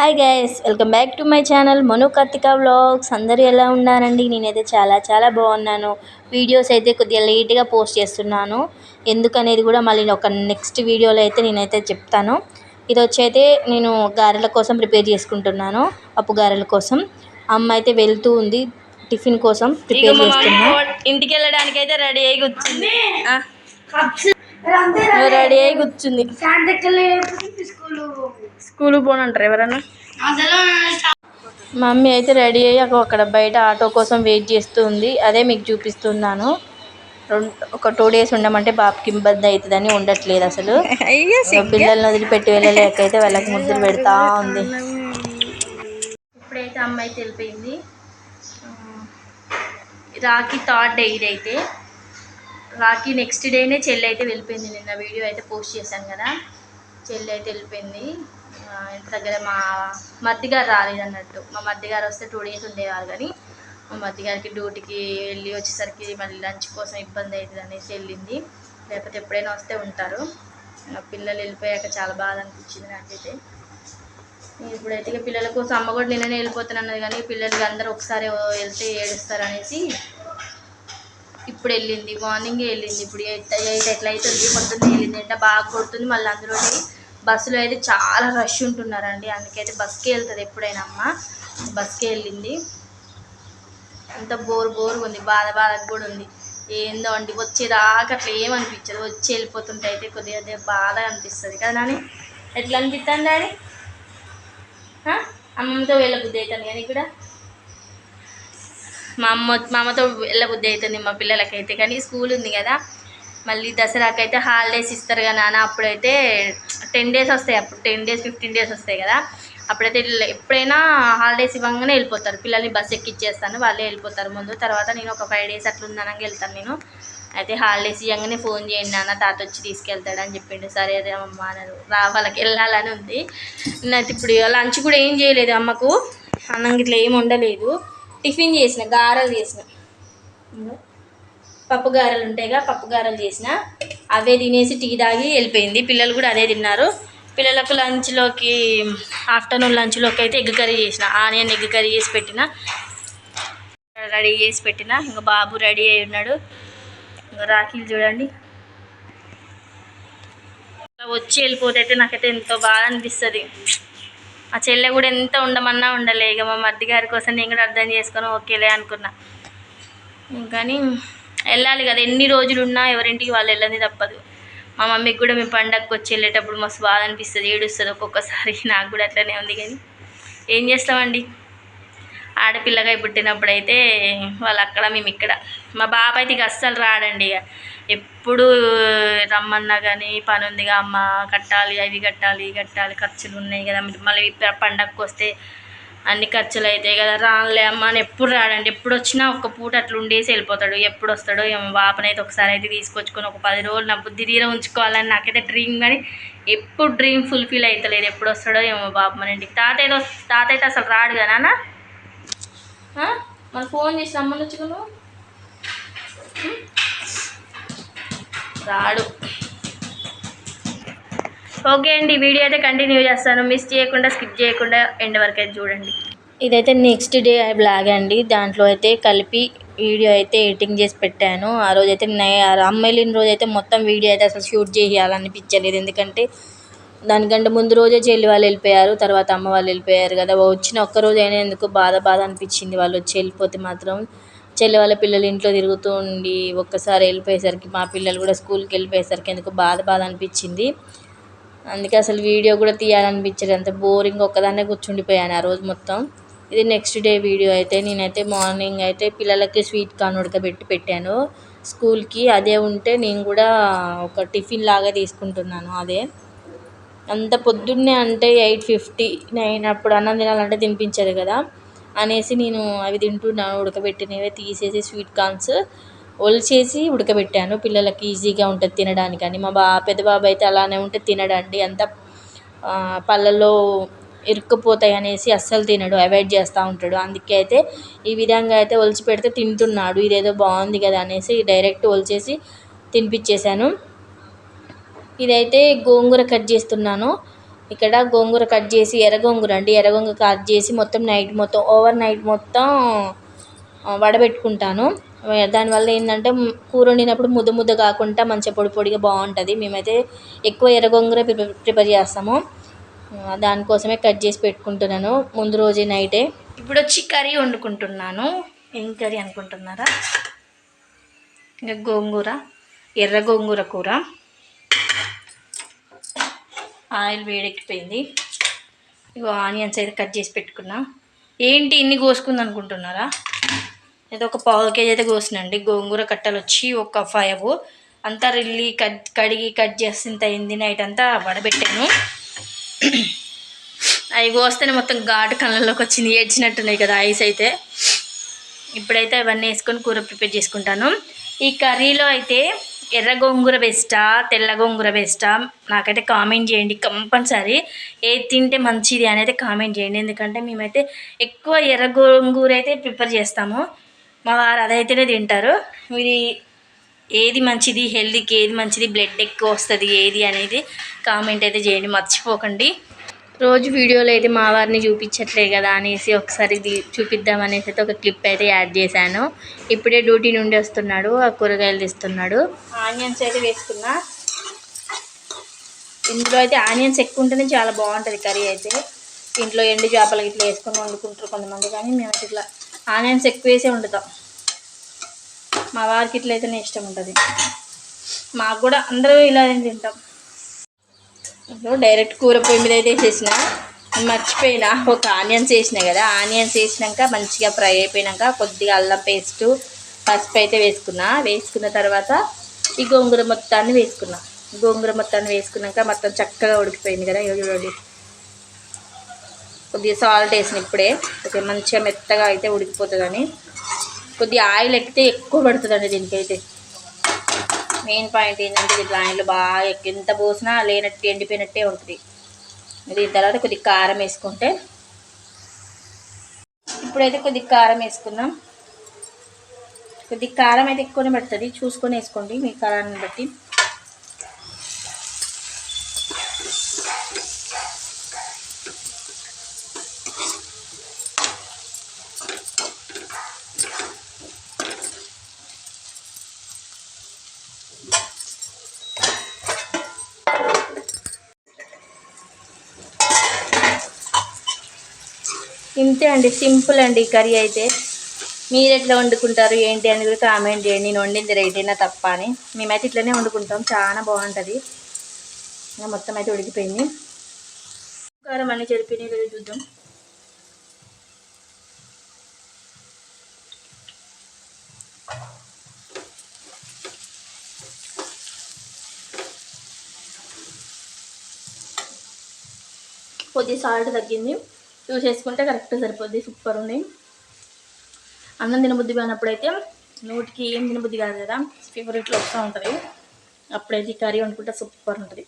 Hi guys welcome back to my channel Manu Karthika vlogs. అందరూ ఎలా ఉన్నారండి? నేనైతే చాలా చాలా బాగున్నాను. వీడియోస్ అయితే కొద్దిగా లేట్గా పోస్ట్ చేస్తున్నాను. ఎందుకనేది కూడా మళ్ళీ ఒక నెక్స్ట్ వీడియోలో అయితే నేనైతే చెప్తాను. ఇది వచ్చి అయితే నేను గారెల కోసం ప్రిపేర్ చేసుకుంటున్నాను పప్పు గారెల కోసం. అమ్మ అయితే వెళ్తూ ఉంది టిఫిన్ కోసం ప్రిపేర్ చేస్తున్నా. ఇంటికి వెళ్ళడానికి అయితే రెడీ అయి కూర్చుంది. రెడీ అయి కూర్చుంది. స్కూల్ పోనంటారు ఎవరన్నా? మమ్మీ అయితే రెడీ అయ్యి అక్కడ- అక్కడ బయట ఆటో కోసం వెయిట్ చేస్తూ ఉంది. అదే మీకు చూపిస్తున్నాను. రెండు ఒక టూ డేస్ ఉండమంటే బాబుకి ఇబ్బంది అవుతుందని ఉండట్లేదు అసలు. పిల్లల్ని వదిలిపెట్టి వెళ్ళలేక అయితే వాళ్ళకి ముద్దులు పెడతా ఉంది. ఇప్పుడైతే అమ్మ అయితే వెళ్ళిపోయింది. ఆ, రాఖీ థర్డ్ డే ఇదైతే రాఖీ నెక్స్ట్ డేనే చెల్లి అయితే వెళ్ళిపోయింది. నిన్న వీడియో అయితే పోస్ట్ చేశాను కదా. చెల్లి అయితే వెళ్ళిపోయింది. ఇంత ఇంటి దగ్గర మా మద్దిగారు రాలేదన్నట్టు మా మద్దిగారు వస్తే టూ డేస్ ఉండేవారు కానీ మా మద్దిగారికి డ్యూటీకి వెళ్ళి వచ్చేసరికి మళ్ళీ లంచ్ కోసం ఇబ్బంది అవుతుంది అనేసి వెళ్ళింది. లేకపోతే ఎప్పుడైనా వస్తే ఉంటారు. పిల్లలు వెళ్ళిపోయాక చాలా బాధ అనిపించింది నాకైతే. ఇప్పుడైతే పిల్లల కోసం అమ్మ కూడా నిన్ననే వెళ్ళిపోతున్నది కానీ పిల్లలు అందరూ ఒకసారి వెళ్తే ఏడుస్తారు అనేసి ఇప్పుడు వెళ్ళింది మార్నింగే వెళ్ళింది. ఇప్పుడు ఎయిట్ ఎయిట్ ఎట్లా అవుతుంది పొద్దున్న వెళ్ళింది. ఎండ బాగా కొడుతుంది. మళ్ళీ అందరూ బస్సులో అయితే చాలా రష్ ఉంటున్నారండి. అందుకైతే బస్కే వెళ్తుంది ఎప్పుడైనా అమ్మ. బస్కే వెళ్ళింది. అంత బోర్ బోర్ ఉంది. బాధ బాధకు కూడా ఉంది. ఏందో అండి వచ్చేదాకా అట్లా ఏమనిపించదు వచ్చి వెళ్ళిపోతుంటే అయితే కొద్దిగా అదే బాధ అనిపిస్తుంది. కదా నాని? ఎట్లా అనిపిస్తుంది డాడీ? అమ్మమ్మతో వెళ్ళబుద్ధి అవుతుంది కానీ ఇక్కడ మా అమ్మ మా అమ్మతో వెళ్ళబుద్ధి అవుతుంది మా పిల్లలకైతే. కానీ స్కూల్ ఉంది కదా. మళ్ళీ దసరాకైతే హాలిడేస్ ఇస్తారు కదా నాన్న. అప్పుడైతే టెన్ డేస్ వస్తాయి. అప్పుడు టెన్ డేస్ ఫిఫ్టీన్ డేస్ వస్తాయి కదా. అప్పుడైతే ఎప్పుడైనా హాలిడేస్ ఇవ్వగానే వెళ్ళిపోతారు. పిల్లల్ని బస్ ఎక్కిచ్చేస్తాను. వాళ్ళే వెళ్ళిపోతారు ముందు. తర్వాత నేను ఒక ఫైవ్ డేస్ అట్లా ఉందనగా వెళ్తాను నేను. అయితే హాలిడేస్ ఇవ్వగానే ఫోన్ చేయండి నాన్న. తాత వచ్చి తీసుకెళ్తాడని చెప్పిండు. సరే అదే అమ్మ అన్నారు రా వాళ్ళకి వెళ్ళాలని ఉంది. నేనైతే ఇప్పుడు లంచ్ కూడా ఏం చేయలేదు అమ్మకు. అన్నం ఇట్లా ఏం ఉండలేదు టిఫిన్ చేసిన గారెలు చేసిన. పప్పు గారెలు ఉంటాయిగా పప్పు గారెలు చేసిన. అవే తినేసి టీ తాగి వెళ్ళిపోయింది. పిల్లలు కూడా అదే తిన్నారు. పిల్లలకు లంచ్లోకి ఆఫ్టర్నూన్ లంచ్లోకి అయితే ఎగ్ కర్రీ చేసిన. ఆనియన్ ఎగ్ కర్రీ చేసి పెట్టిన. రెడీ చేసి పెట్టిన. ఇంకా బాబు రెడీ అయి ఉన్నాడు. ఇంకా రాఖీలు చూడండి. వచ్చి వెళ్ళిపోతే అయితే నాకైతే ఎంతో బాధ అనిపిస్తుంది. ఆ చెల్లె కూడా ఎంత ఉండమన్నా ఉండలే. ఇక మా మర్ది గారి కోసం నేను కూడా అర్థం చేసుకొని ఓకేలే అనుకున్నా. కానీ వెళ్ళాలి కదా. ఎన్ని రోజులు ఉన్నా ఎవరింటికి వాళ్ళు వెళ్ళని తప్పదు. మా మమ్మీకి కూడా మేము పండగకి వచ్చి వెళ్ళేటప్పుడు మస్తు బాధ అనిపిస్తుంది. ఏడుస్తుంది ఒక్కొక్కసారి. నాకు కూడా అట్లనే ఉంది కానీ. ఏం చేస్తామండి? ఆడపిల్లగా పుట్టినప్పుడు అయితే వాళ్ళు అక్కడ మేము ఇక్కడ. మా బాబు అయితే ఇక అస్సలు రాడండి ఇక. ఎప్పుడు రమ్మన్నా కానీ పని ఉందిగా అమ్మ కట్టాలి అవి కట్టాలి కట్టాలి ఖర్చులు ఉన్నాయి కదా. మళ్ళీ పండగకు పండగకి వస్తే అన్ని ఖర్చులు అవుతాయి కదా. రానులే అమ్మ అని ఎప్పుడు రాడండి. ఎప్పుడు వచ్చినా ఒక పూట అట్లా ఉండేసి వెళ్ళిపోతాడు. ఎప్పుడు వస్తాడో ఏమో బాపనైతే ఒకసారి అయితే తీసుకొచ్చుకొని ఒక పది రోజులు నా బుద్ధి తీర ఉంచుకోవాలని నాకైతే డ్రీమ్ కానీ ఎప్పుడు డ్రీమ్ ఫుల్ఫిల్ అవుతలేదు ఎప్పుడు వస్తాడో ఏమో బాబు మన ఇంటికి తాత తాత అయితే అసలు రాడు కదా నాన్న? ఆ? మరి ఫోన్ చేసి రమ్మని వచ్చుకున్నావు రాడు. ఓకే అండి ఈ వీడియో అయితే కంటిన్యూ చేస్తాను. మిస్ చేయకుండా స్కిప్ చేయకుండా ఎండ్ వరకు అయితే చూడండి. ఇదైతే నెక్స్ట్ డే బ్లాగ్ అండి. దాంట్లో అయితే కలిపి వీడియో అయితే ఎడిటింగ్ చేసి పెట్టాను. ఆ రోజు అయితే అమ్మ వెళ్ళిన రోజు అయితే మొత్తం వీడియో అయితే అసలు షూట్ చేయాలనిపించలేదు. ఎందుకంటే దానికంటే ముందు రోజే చెల్లి వాళ్ళు వెళ్ళిపోయారు తర్వాత అమ్మ వాళ్ళు వెళ్ళిపోయారు కదా. వచ్చిన ఒక్క రోజు అయినా ఎందుకు బాధ బాధ అనిపించింది వాళ్ళు వచ్చి వెళ్ళిపోతే మాత్రం? చెల్లి వాళ్ళ పిల్లలు ఇంట్లో తిరుగుతూ ఉండి ఒక్కసారి వెళ్ళిపోయేసరికి మా పిల్లలు కూడా స్కూల్కి వెళ్ళిపోయేసరికి ఎందుకు బాధ బాధ అనిపించింది? అందుకే అసలు వీడియో కూడా తీయాలనిపించలేదు. అంత బోరింగ్ ఒక్కదాన్నే కూర్చుండిపోయాను ఆ రోజు మొత్తం. ఇది నెక్స్ట్ డే వీడియో అయితే. నేనైతే మార్నింగ్ అయితే పిల్లలకి స్వీట్ కార్న్ ఉడకబెట్టి పెట్టాను స్కూల్కి. అదే ఉంటే నేను కూడా ఒక టిఫిన్ లాగా తీసుకుంటున్నాను అదే. అంత పొద్దున్నే అంటే ఎయిట్ ఫిఫ్టీ నైన్ అప్పుడు అన్నం తినాలంటే తినిపించదు కదా. అనేసి నేను అవి తింటున్నాను ఉడకబెట్టినవి తీసేసి స్వీట్ కార్న్స్ ఒలిచేసి ఉడకబెట్టాను. పిల్లలకి ఈజీగా ఉంటుంది తినడానికి అని మా బా పెద్ద బాబు అయితే అలానే ఉంటే తినడండి. అంత పళ్ళలో పళ్ళల్లో ఇరుక్కుపోతాయి అనేసి అస్సలు తినడు. అవాయిడ్ చేస్తూ ఉంటాడు. అందుకే అయితే ఈ విధంగా అయితే ఒలిచి పెడితే తింటున్నాడు. ఇదేదో బాగుంది కదా అనేసి డైరెక్ట్ ఒలిచేసి తినిపించేశాను. ఇదైతే గోంగూర కట్ చేస్తున్నాను. ఇక్కడ గోంగూర కట్ చేసి ఎర్ర గోంగూర అండి. ఎర్ర గోంగూర కట్ చేసి మొత్తం నైట్ మొత్తం ఓవర్ నైట్ మొత్తం వడబెట్టుకుంటాను. దానివల్ల ఏంటంటే కూర వండినప్పుడు ముద్ద ముద్ద కాకుండా మంచిగా పొడి పొడిగా బాగుంటుంది. మేమైతే ఎక్కువ ఎర్ర గోంగూర ప్రిపేర్ ప్రిపేర్ చేస్తాము. దానికోసమే కట్ చేసి పెట్టుకుంటున్నాను. ముందు రోజే నైటే. ఇప్పుడు వచ్చి కర్రీ వండుకుంటున్నాను. ఏం కర్రీ అనుకుంటున్నారా? ఇంకా గోంగూర ఎర్ర గోంగూర కూర. ఆయిల్ వేడెక్కిపోయింది. ఇగో ఆనియన్స్ అయితే కట్ చేసి పెట్టుకున్నా. ఏంటి ఇన్ని కోసుకుంది అనుకుంటున్నారా? ఏదో ఒక పావు కేజీ అయితే కోసినండి. గోంగూర కట్టలు వచ్చి ఒక ఫైవ్ అంతా రిల్లి కట్ కడిగి కట్ చేసింత అయింది. నైట్ అంతా వడబెట్టాను. అవి కోస్తేనే మొత్తం ఘాటు కళ్ళలోకి వచ్చింది. ఏడ్చినట్టున్నాయి కదా ఐస్ అయితే. ఇప్పుడైతే అవన్నీ వేసుకొని కూర ప్రిపేర్ చేసుకుంటాను. ఈ కర్రీలో అయితే ఎర్ర గోంగూర బెస్టా తెల్ల గోంగూర బెస్టా నాకైతే కామెంట్ చేయండి కంపల్సరీ. ఏది తింటే మంచిది అనేది కామెంట్ చేయండి. ఎందుకంటే మేమైతే ఎక్కువ ఎర్ర గోంగూర అయితే ప్రిపేర్ చేస్తాము. మా వారు అదైతేనే తింటారు. మీరు ఏది మంచిది హెల్తీకి ఏది మంచిది బ్లడ్ ఎక్కువ వస్తుంది ఏది అనేది కామెంట్ అయితే చేయండి. మర్చిపోకండి. రోజు వీడియోలో అయితే మా వారిని చూపించట్లే కదా అనేసి ఒకసారి చూపిద్దాం అనేసి అయితే ఒక క్లిప్ అయితే యాడ్ చేశాను. ఇప్పుడే డ్యూటీ నుండి వస్తున్నాడు ఆ కూరగాయలు తీస్తున్నాడు. ఆనియన్స్ అయితే వేసుకున్నా. ఇందులో అయితే ఆనియన్స్ ఎక్కువ ఉంటేనే చాలా బాగుంటుంది కర్రీ అయితే. ఇంట్లో ఎండు చేపలు ఇట్లా వేసుకొని వండుకుంటారు కొంతమంది కానీ మేము ఇట్లా ఆనియన్స్ ఎక్కువ వేసే వండుతాం. మా వారికి ఇట్లయితేనే ఇష్టం ఉంటుంది. మాకు కూడా అందరూ ఇలానే తింటాం. ఇప్పుడు డైరెక్ట్ కూర పొయ్యి మీద అయితే వేసేసిన మర్చిపోయినా. ఒక ఆనియన్స్ వేసిన కదా ఆనియన్స్ వేసినాక మంచిగా ఫ్రై అయిపోయినాక కొద్దిగా అల్లం పేస్టు పసుపు అయితే వేసుకున్నా. వేసుకున్న తర్వాత ఈ గోంగూర మొత్తాన్ని వేసుకున్నా. గోంగూర మొత్తాన్ని వేసుకున్నాక మొత్తం చక్కగా ఉడికిపోయింది కదా ఇగో చూడండి. కొద్దిగా సాల్ట్ వేసిన ఇప్పుడే. ఓకే మంచిగా మెత్తగా అయితే ఉడికిపోతుందని. కొద్దిగా ఆయిల్ ఎక్కితే ఎక్కువ పడుతుందండి దీనికైతే. మెయిన్ పాయింట్ ఏంటంటే ఇట్లా ఆయిల్ బాగా ఎంత పోసినా లేనట్టు ఎండిపోయినట్టే ఉంటుంది. దీని తర్వాత కొద్దిగా కారం వేసుకుంటే. ఇప్పుడైతే కొద్దిగా కారం వేసుకుందాం. కొద్దిగా కారం అయితే ఎక్కువనే పడుతుంది. చూసుకొని వేసుకోండి మీ కారాన్ని బట్టి. ఇంతే అండి సింపుల్ అండి కర్రీ అయితే. మీరు ఎట్లా వండుకుంటారు ఏంటి అని కూడా కామెంట్ చేయండి. నేను వండింది రైటైనా అయినా తప్ప అని. మేమైతే ఇట్లనే వండుకుంటాం. చాలా బాగుంటుంది. ఇంకా మొత్తం అయితే ఉడికిపోయింది. కారం అన్ని చెరిపోయినాయి చూద్దాం. కొద్దిగా సాల్ట్ తగ్గింది. చూసేసుకుంటే కరెక్ట్ సరిపోద్ది సూపర్ ఉంది. అన్నం తినబుద్ధి కానప్పుడు అయితే నోటికి ఏం తినబుద్ధి కాదు కదా ఫీవర్ ఇట్లా వస్తూ ఉంటుంది. అప్పుడైతే కర్రీ వండుకుంటే సూపర్ ఉంటుంది.